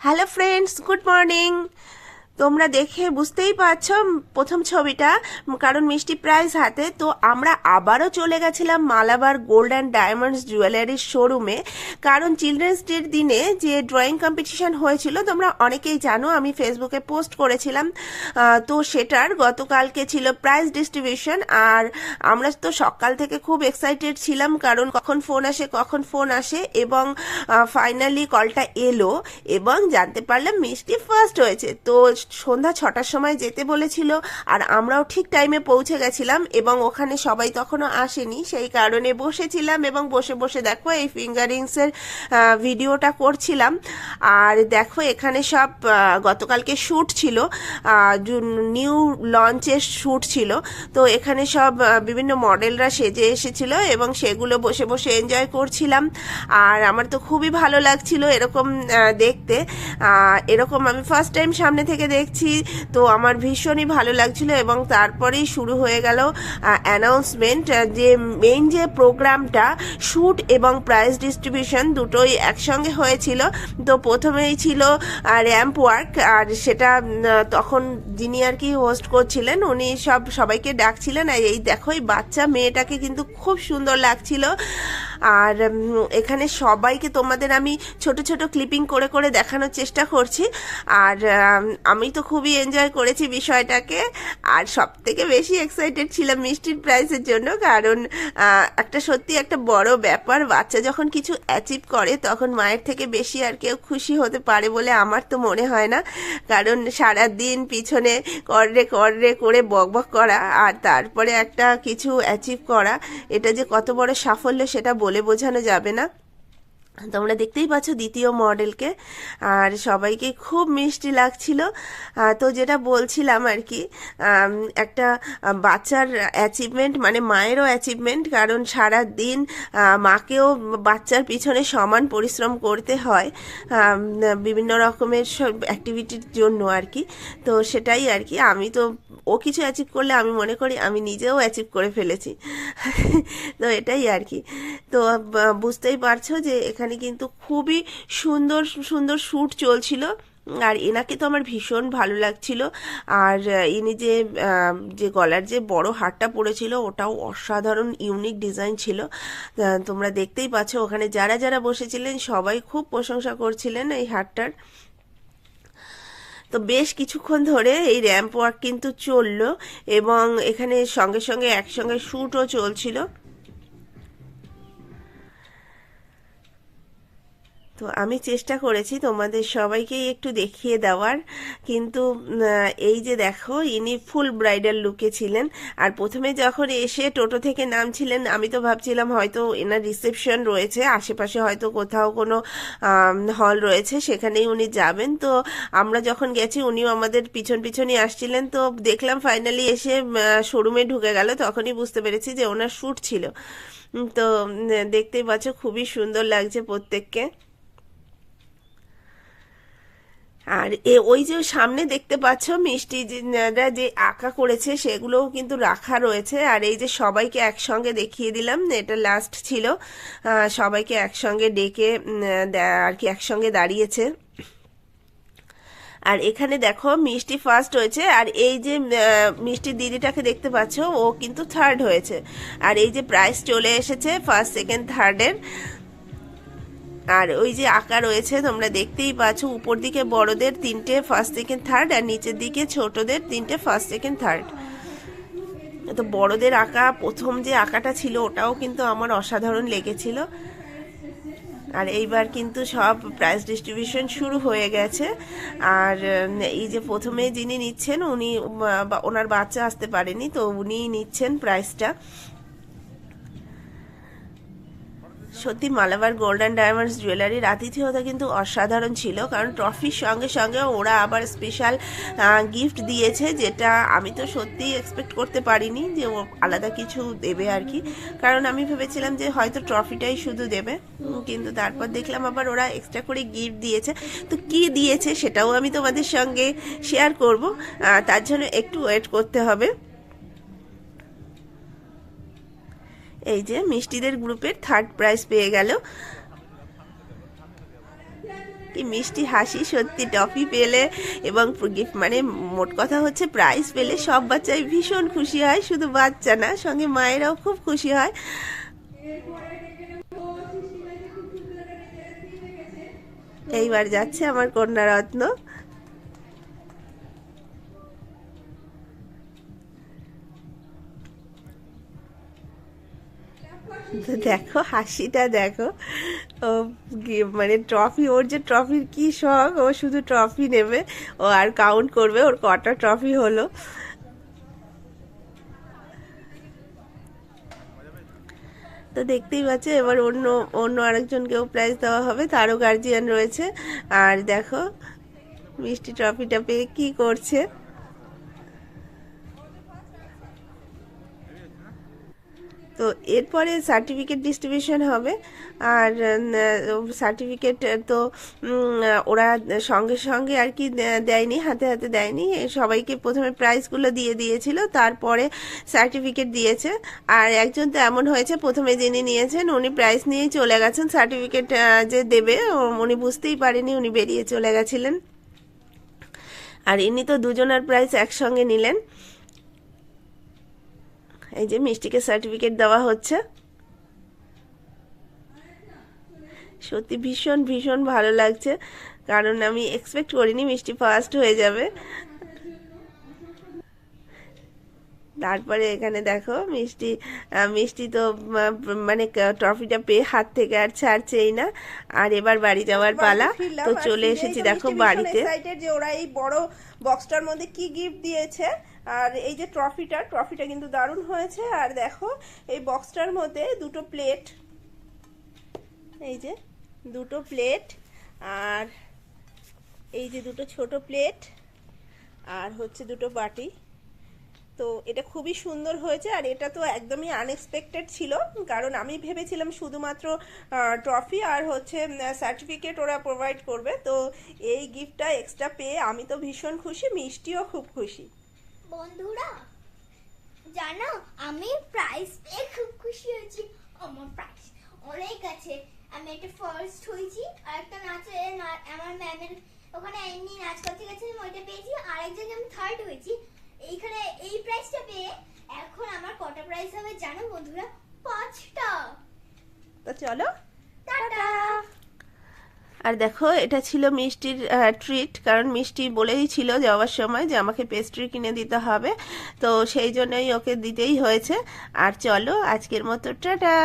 Hello friends good morning তোমরা দেখে বুঝতেই পারছ প্রথম ছবিটা, কারণ মিষ্টি প্রাইজ হাতে। তো আমরা আবারও চলে গেছিলাম মালাবার গোল্ড অ্যান্ড ডায়মন্ডস জুয়েলারির শোরুমে। কারণ চিলড্রেন্স ডের দিনে যে ড্রয়িং কম্পিটিশান হয়েছিল, তোমরা অনেকেই জানো, আমি ফেসবুকে পোস্ট করেছিলাম। তো সেটার গতকালকে ছিল প্রাইজ ডিস্ট্রিবিউশন। আর আমরা তো সকাল থেকে খুব এক্সাইটেড ছিলাম, কারণ কখন ফোন আসে, কখন ফোন আসে, এবং ফাইনালি কলটা এলো, এবং জানতে পারলাম মিষ্টি ফার্স্ট হয়েছে। তো সন্ধ্যা ছটার সময় যেতে বলেছিল আর আমরাও ঠিক টাইমে পৌঁছে গেছিলাম এবং ওখানে সবাই তখনও আসেনি। সেই কারণে বসেছিলাম এবং বসে বসে দেখো এই ফিঙ্গারিংসের ভিডিওটা করছিলাম। আর দেখো এখানে সব গতকালকে শ্যুট ছিল নিউ লঞ্চের শ্যুট ছিল। তো এখানে সব বিভিন্ন মডেলরা সেজে এসেছিল এবং সেগুলো বসে বসে এনজয় করছিলাম। আর আমার তো খুবই ভালো লাগছিল এরকম দেখতে। এরকম আমি ফার্স্ট টাইম সামনে থেকে দেখছি। তো আমার ভীষণই ভালো লাগছিল এবং তারপরেই শুরু হয়ে গেল অ্যানাউন্সমেন্ট যে মেইন যে প্রোগ্রামটা শ্যুট এবং প্রাইজ ডিস্ট্রিবিউশন দুটোই একসঙ্গে হয়েছিল। তো প্রথমেই ছিল র্যাম্প ওয়ার্ক আর সেটা তখন যিনি আর কি হোস্ট করছিলেন, উনি সব সবাইকে ডাকছিলেন, আর এই দেখো এই বাচ্চা মেয়েটাকে কিন্তু খুব সুন্দর লাগছিল। আর এখানে সবাইকে তোমাদের আমি ছোট ছোট ক্লিপিং করে করে দেখানোর চেষ্টা করছি। আর আমি তো খুবই এনজয় করেছি বিষয়টাকে। আর সব থেকে বেশি এক্সাইটেড ছিলাম মিষ্টির প্রাইসের জন্য, কারণ একটা সত্যি একটা বড় ব্যাপার, বাচ্চা যখন কিছু অ্যাচিভ করে, তখন মায়ের থেকে বেশি আর কেউ খুশি হতে পারে বলে আমার তো মনে হয় না। কারণ সারা দিন পিছনে কররে কররে করে বকবক করা, আর তারপরে একটা কিছু অ্যাচিভ করা, এটা যে কত বড় সাফল্য সেটা বোঝানো যাবে না। তোমরা দেখতেই পাচ্ছ দ্বিতীয় মডেলকে। আর সবাইকে খুব মিষ্টি লাগছিল। তো যেটা বলছিলাম আর কি একটা বাচ্চার অ্যাচিভমেন্ট মানে মায়েরও অ্যাচিভমেন্ট কারণ সারা দিন মাকেও বাচ্চার পিছনে সমান পরিশ্রম করতে হয় বিভিন্ন রকমের সব অ্যাক্টিভিটির জন্য আর কি। তো সেটাই আর কি, আমি তো ও কিছু অ্যাচিভ করলে আমি মনে করি আমি নিজেও অ্যাচিভ করে ফেলেছি। তো এটাই আর কি। তো বুঝতেই পারছ যে এখানে কিন্তু খুবই সুন্দর সুন্দর শ্যুট চলছিল। আর এনাকে তো আমার ভীষণ ভালো লাগছিল। আর ইনি যে যে গলার যে বড় হারটা পড়েছিল ওটাও অসাধারণ ইউনিক ডিজাইন ছিল। তোমরা দেখতেই পাচ্ছ, ওখানে যারা যারা বসেছিলেন, সবাই খুব প্রশংসা করছিলেন এই হারটার। তো বেশ কিছুক্ষণ ধরে এই র্যাম্প ওয়ার্ক কিন্তু চলল এবং এখানে সঙ্গে সঙ্গে একসঙ্গে শ্যুটও চলছিল। তো আমি চেষ্টা করেছি তোমাদের সবাইকেই একটু দেখিয়ে দেওয়ার। কিন্তু এই যে দেখো, ইনি ফুল ব্রাইডাল লুকে ছিলেন। আর প্রথমে যখন এসে টোটো থেকে নামছিলেন, আমি তো ভাবছিলাম হয়তো এনার রিসেপশন রয়েছে, আশেপাশে হয়তো কোথাও কোনো হল রয়েছে, সেখানেই উনি যাবেন। তো আমরা যখন গেছি, উনিও আমাদের পিছন পিছনই আসছিলেন। তো দেখলাম ফাইনালি এসে শোরুমে ঢুকে গেল, তখনই বুঝতে পেরেছি যে ওনার শ্যুট ছিল। তো দেখতেই পাচ্ছ, খুবই সুন্দর লাগছে প্রত্যেককে। আর এ, ওই যে সামনে দেখতে পাচ্ছ মিষ্টি যে- আঁকা করেছে, সেগুলোও কিন্তু রাখা রয়েছে। আর এই যে সবাইকে একসঙ্গে দেখিয়ে দিলাম, এটা লাস্ট ছিল। সবাইকে একসঙ্গে ডেকে আর কি একসঙ্গে দাঁড়িয়েছে। আর এখানে দেখো মিষ্টি ফার্স্ট হয়েছে, আর এই যে মিষ্টি দিদিটাকে দেখতে পাচ্ছ, ও কিন্তু থার্ড হয়েছে। আর এই যে প্রাইস চলে এসেছে ফার্স্ট সেকেন্ড থার্ডের আর ওই যে আঁকা রয়েছে, তোমরা দেখতেই পাচ্ছ, উপর দিকে বড়দের তিনটে ফার্স্ট সেকেন্ড থার্ড আর নিচের দিকে ছোটদের তিনটে ফার্স্ট সেকেন্ড থার্ড তো বড়দের আঁকা, প্রথম যে আঁকাটা ছিল, ওটাও কিন্তু আমার অসাধারণ লেগেছিল। আর এইবার কিন্তু সব প্রাইজ ডিস্ট্রিবিউশন শুরু হয়ে গেছে। আর এই যে প্রথমে যিনি নিচ্ছেন, উনি ওনার বাচ্চা আসতে পারেনি, তো উনিই নিচ্ছেন প্রাইজটা সত্যি মালাবার গোল্ডেন ডায়মন্ডস জুয়েলারির আতিথেয়তা কিন্তু অসাধারণ ছিল, কারণ ট্রফির সঙ্গে সঙ্গে ওরা আবার স্পেশাল গিফট দিয়েছে, যেটা আমি তো সত্যি এক্সপেক্ট করতে পারিনি যে ও আলাদা কিছু দেবে আর কি। কারণ আমি ভেবেছিলাম যে হয়তো ট্রফিটাই শুধু দেবে কিন্তু তারপর দেখলাম আবার ওরা এক্সট্রা করে গিফট দিয়েছে। তো কি দিয়েছে সেটাও আমি তোমাদের সঙ্গে শেয়ার করব তার জন্য একটু ওয়েট করতে হবে। এই যে মিষ্টিদের গ্রুপের থার্ড প্রাইজ পেয়ে গেল। কি মিষ্টি হাসি, সত্যি টফি পেলে এবং গিফট মানে মোট কথা হচ্ছে প্রাইজ পেলে সব বাচ্চাই ভীষণ খুশি হয়, শুধু বাচ্চা না, সঙ্গে মায়েরাও খুব খুশি হয়। এইবার যাচ্ছে আমার কন্যা রত্ন। দেখো, হাসিটা দেখো। ও মানে ট্রফি, ওর যে ট্রফির কি শখ, ও শুধু ট্রফি নেবে, ও আর কাউন্ট করবে, ওর কটা ট্রফি হলো। তো দেখতেই পাচ্ছে, এবার অন্য অন্য আরেকজনকেও প্রাইজ দেওয়া হবে, তারও গার্জিয়ান রয়েছে। আর দেখো, মিষ্টি ট্রফিটা পেয়ে কি করছে। তো এরপরে সার্টিফিকেট ডিস্ট্রিবিউশন হবে। আর সার্টিফিকেট তো ওরা সঙ্গে সঙ্গে আর কি দেয়নি, হাতে হাতে দেয়নি। সবাইকে প্রথমে প্রাইজগুলো দিয়ে দিয়েছিল, তারপরে সার্টিফিকেট দিয়েছে। আর একজন তো এমন হয়েছে, প্রথমে যিনি নিয়েছেন, উনি প্রাইজ নিয়েই চলে গেছেন। সার্টিফিকেট যে দেবে উনি বুঝতেই পারেনি, উনি বেরিয়ে চলে গেছিলেন। আর ইনি তো দুজনের প্রাইজ একসঙ্গে নিলেন। এই যে মিষ্টিকে সার্টিফিকেট দেওয়া হচ্ছে। সত্যি ভীষণ ভীষণ ভালো লাগছে। কারণ আমি এক্সপেক্ট করিনি মিষ্টি ফার্স্ট হয়ে যাবে। তারপরে এখানে দেখো মিষ্টি মিষ্টি তো মানে ট্রফিটা পেয়ে হাত থেকে আর ছাড়ছেই না। আর এবার বাড়ি যাওয়ার পালা। তো চলে এসেছি দেখো বাড়িতে। যে ওরা এই বড় বক্সটার মধ্যে কি গিফট দিয়েছে। আর এই যে ট্রফিটা ট্রফিটা কিন্তু দারুণ হয়েছে। আর দেখো, এই বক্সটার মধ্যে দুটো প্লেট। এই যে দুটো প্লেট, আর এই যে দুটো ছোট প্লেট, আর হচ্ছে দুটো বাটি। তো এটা খুবই সুন্দর হয়েছে, আর এটা তো একদমই আনএক্সপেক্টেড ছিল, কারণ আমি ভেবেছিলাম শুধুমাত্র ট্রফি আর হচ্ছে সার্টিফিকেট ওরা প্রোভাইড করবে। তো এই গিফটটা এক্সট্রা পেয়ে আমি তো ভীষণ খুশি, মিষ্টিও খুব খুশি। বন্ধুরা জানো আমি প্রাইজ পেয়ে খুব খুশি হয়েছি। আমার প্রাইজ অনেক আছে। আমি একটা ফার্স্ট হয়েছি আর একটা নাচে আমার ম্যামের ওখানে এমনি নাচ করতে গেছিলাম ওইটা পেয়েছি। আর এক জায়গায় আমি থার্ড হয়েছি। এইখানে এই প্রাইজটা পেয়ে এখন আমার কটা প্রাইজ হবে জানো বন্ধুরা? পাঁচটা। তো চলো। টাটা। আর দেখো, এটা ছিল মিষ্টির ট্রিট কারণ মিষ্টি বলেই ছিল যাওয়ার সময় যে আমাকে পেস্ট্রি কিনে দিতে হবে। তো সেই জন্যই ওকে দিতেই হয়েছে। আর চলো, আজকের মতো, টাটা!